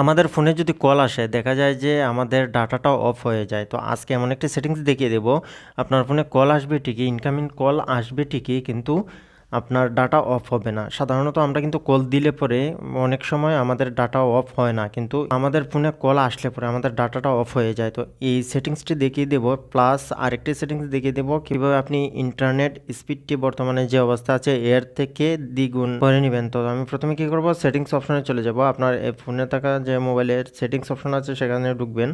আমাদের ফোনে যদি কল আসে, দেখা যায় যে আমাদের ডাটাটা অফ হয়ে যায়। তো আজকে এমন একটি সেটিংস দেখিয়ে দেব। আপনার ফোনে কল আসবে ঠিকই ইনকামিং কল আসবে ঠিকই, কিন্তু আপনার ডাটা অফ হবে না। সাধারণত আমরা কিন্তু কল দিলে পরে অনেক সময় আমাদের ডাটা অফ হয় না, কিন্তু আমাদের ফোনে কল আসলে পরে আমাদের ডাটাটা অফ হয়ে যায়। তো এই সেটিংসটি দেখিয়ে দেবো প্লাস আরেকটি সেটিংস দেখিয়ে দেবো, কীভাবে আপনি ইন্টারনেট স্পিডটি বর্তমানে যে অবস্থা আছে, এর থেকে দ্বিগুণ করে নেবেন। তো আমি প্রথমে কী করব সেটিংস অপশনে চলে যাব। আপনার ফোনে থাকা যে মোবাইলের সেটিংস অপশন আছে, সেখানে ঢুকবেন।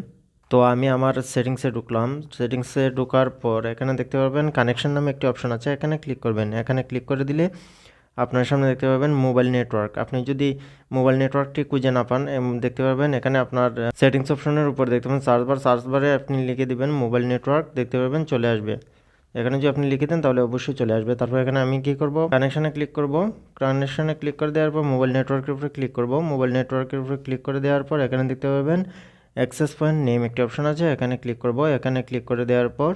তো আমি আমার সেটিংসে ঢুকলাম। সেটিংসে ঢোকার পর এখানে দেখতে পারবেন কানেকশন নামে একটি অপশন আছে। এখানে ক্লিক করবেন। এখানে ক্লিক করে দিলে আপনার সামনে দেখতে পাবেন মোবাইল নেটওয়ার্ক আপনি যদি মোবাইল নেটওয়ার্কটি খুঁজে না পান দেখতে পারবেন এখানে আপনার সেটিংস অপশনের উপর দেখতে পাবেন সার্চ বার সার্চ বারে আপনি লিখে দিবেন মোবাইল নেটওয়ার্ক দেখতে পাবেন চলে আসবে। এখানে যদি আপনি লিখে দেন তাহলে অবশ্যই চলে আসবে। তারপর এখানে আমি কী করব? কানেকশানে ক্লিক করব। কানেকশানে ক্লিক করে দেওয়ার পর মোবাইল নেটওয়ার্কের উপরে ক্লিক করব। মোবাইল নেটওয়ার্কের উপরে ক্লিক করে দেওয়ার পর এখানে দেখতে পাবেন অ্যাক্সেস পয়েন্ট, নেম একটি অপশন আছে, এখানে ক্লিক করব। এখানে ক্লিক করে দেওয়ার পর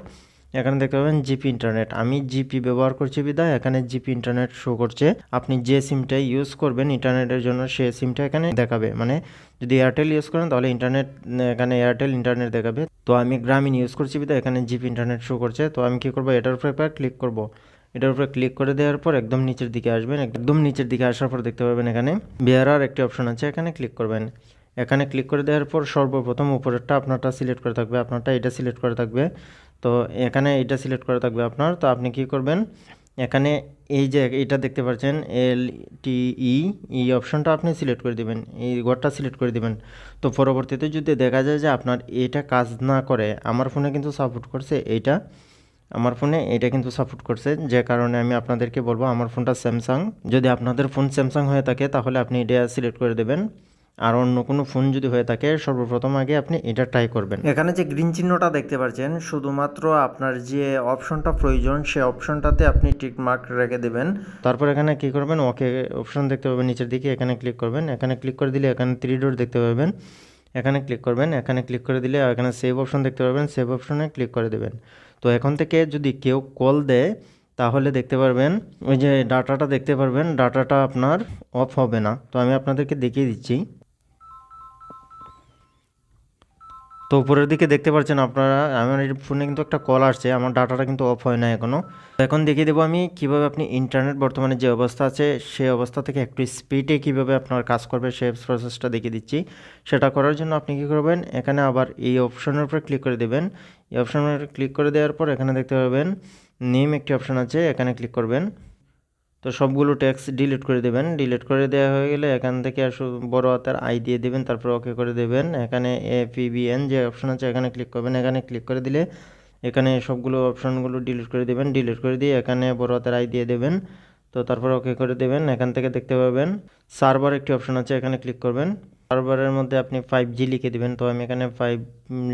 এখানে দেখতে পাবেন জিপি ইন্টারনেট। আমি জিপি ব্যবহার করছি, বিদায়। এখানে জিপি ইন্টারনেট শো করছে। আপনি যে সিমটা ইউজ করবেন, ইন্টারনেটের জন্য সে সিমটা এখানে দেখাবে। মানে যদি এয়ারটেল ইউজ করেন, তাহলে ইন্টারনেট, এখানে এয়ারটেল ইন্টারনেট দেখাবে। তো আমি গ্রামীণ ইউজ করছি, বিদায়। এখানে জিপি ইন্টারনেট শো করছে। তো আমি কী করব? এটার উপরে একবার ক্লিক করব। এটার উপরে ক্লিক করে দেওয়ার পর একদম নিচের দিকে আসবেন। একদম নিচের দিকে আসার পর দেখতে পাবেন এখানে বিয়ারার একটি অপশন আছে। এখানে ক্লিক করবেন। এখানে ক্লিক করে দেওয়ার পর সর্বপ্রথম উপরেরটা আপনারটা সিলেক্ট করে থাকবে, আপনারটা এটা সিলেক্ট করে থাকবে। তো এখানে এটা সিলেক্ট করে থাকবে আপনার। তো আপনি কি করবেন? এখানে এই যে এটা দেখতে পাচ্ছেন এল টি ই এই অপশনটা আপনি সিলেক্ট করে দিবেন, এই ঘরটা সিলেক্ট করে দিবেন। তো পরবর্তীতে যদি দেখা যায় যে আপনার এটা কাজ না করে, আমার ফোনে কিন্তু সাপোর্ট করছে এইটা, আমার ফোনে এটা কিন্তু সাপোর্ট করছে। যে কারণে আমি আপনাদেরকে বলব, আমার ফোনটা স্যামসাং যদি আপনাদের ফোন স্যামসাং হয়ে থাকে, তাহলে আপনি এটা সিলেক্ট করে দেবেন। আর অন্য কোনো ফোন যদি হয়ে থাকে সর্বপ্রথম আগে আপনি এটা ট্রাই করবেন। এখানে যে গ্রিন চিহ্নটা দেখতে পাচ্ছেন শুধুমাত্র আপনার যে অপশনটা প্রয়োজন সে অপশনটাতে আপনি টিক মার্ক রেখে দেবেন। তারপর এখানে কি করবেন? ওকে অপশন দেখতে পাবেন নিচের দিকে এখানে ক্লিক করবেন। এখানে ক্লিক করে দিলে এখানে থ্রি ডট দেখতে পাবেন। এখানে ক্লিক করবেন এখানে ক্লিক করে দিলে এখানে সেভ অপশন দেখতে পাবেন। সেভ অপশনে ক্লিক করে দেবেন। তো এখন থেকে যদি কেউ কল দেয় তাহলে দেখতে পারবেন ওই যে ডাটাটা দেখতে পারবেন ডাটাটা আপনার অফ হবে না। তো আমি আপনাদেরকে দেখিয়ে দিচ্ছি। তো উপরের দিকে দেখতে পাচ্ছেন আপনারা, আমার ফোনে কিন্তু একটা কল আসছে, আমার ডাটাটা কিন্তু অফ হয় না এখনও এখন দেখিয়ে দেবো আমি কীভাবে আপনি ইন্টারনেট বর্তমানে যে অবস্থা আছে, সেই অবস্থা থেকে একটু স্পিডে কীভাবে আপনার কাজ করবে, সেই প্রসেসটা দেখিয়ে দিচ্ছি। সেটা করার জন্য আপনি কি করবেন, এখানে আবার এই অপশনের উপরে ক্লিক করে দেবেন। এই অপশনের ক্লিক করে দেওয়ার পর এখানে দেখতে পাবেন নেম একটি অপশন আছে, এখানে ক্লিক করবেন। তো সবগুলো ট্যাক্স ডিলিট করে দেবেন। ডিলিট করে দেওয়া হয়ে গেলে এখান থেকে বড় হাতের আই দিয়ে দেবেন, তারপর ওকে করে দেবেন। এখানে এ পিবিএন যে অপশন আছে এখানে ক্লিক করবেন। এখানে ক্লিক করে দিলে এখানে সবগুলো অপশনগুলো ডিলিট করে দেবেন। ডিলিট করে দিয়ে এখানে বড় হাতের আই দিয়ে দেবেন। তো তারপর ওকে করে দেবেন। এখান থেকে দেখতে পাবেন। সার্ভার একটি অপশন আছে, এখানে ক্লিক করবেন। সার্ভারের মধ্যে আপনি ফাইভ জি লিখে দিবেন। তো আমি এখানে ফাইভ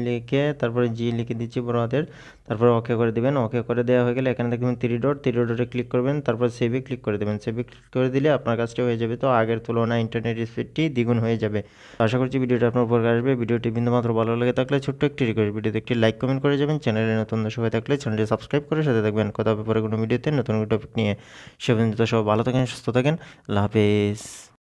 লিখে তারপরে জি লিখে দিচ্ছি বড় হাতের। তারপর ওকে করে দেবেন। ওকে করে দেওয়া হয়ে গেলে এখানে দেখবেন থ্রি ডট থ্রি ডটে ক্লিক করবেন। তারপর সেভে ক্লিক করে দেবেন। সেভে ক্লিক করে দিলে আপনার কাজটা হয়ে যাবে। তো আগের তুলনায় ইন্টারনেট স্পিডটি দ্বিগুণ হয়ে যাবে। আশা করছি ভিডিওটা আপনার উপকার আসবে। ভিডিওটি বিন্দুমাত্র ভালো লাগে থাকলে ছোট্ট একটি রিকোয়েস্ট ভিডিওতে একটি লাইক কমেন্ট করে যাবেন। চ্যানেলে নতুন দর্শক হয়ে থাকলে চ্যানেলটি সাবস্ক্রাইব করে সাথে থাকবেন। কথা হবে পরে কোনো ভিডিওতে নতুন টপিক নিয়ে। সে পর্যন্ত সব ভালো থাকেন, সুস্থ থাকেন। আল্লাহ হাফেজ।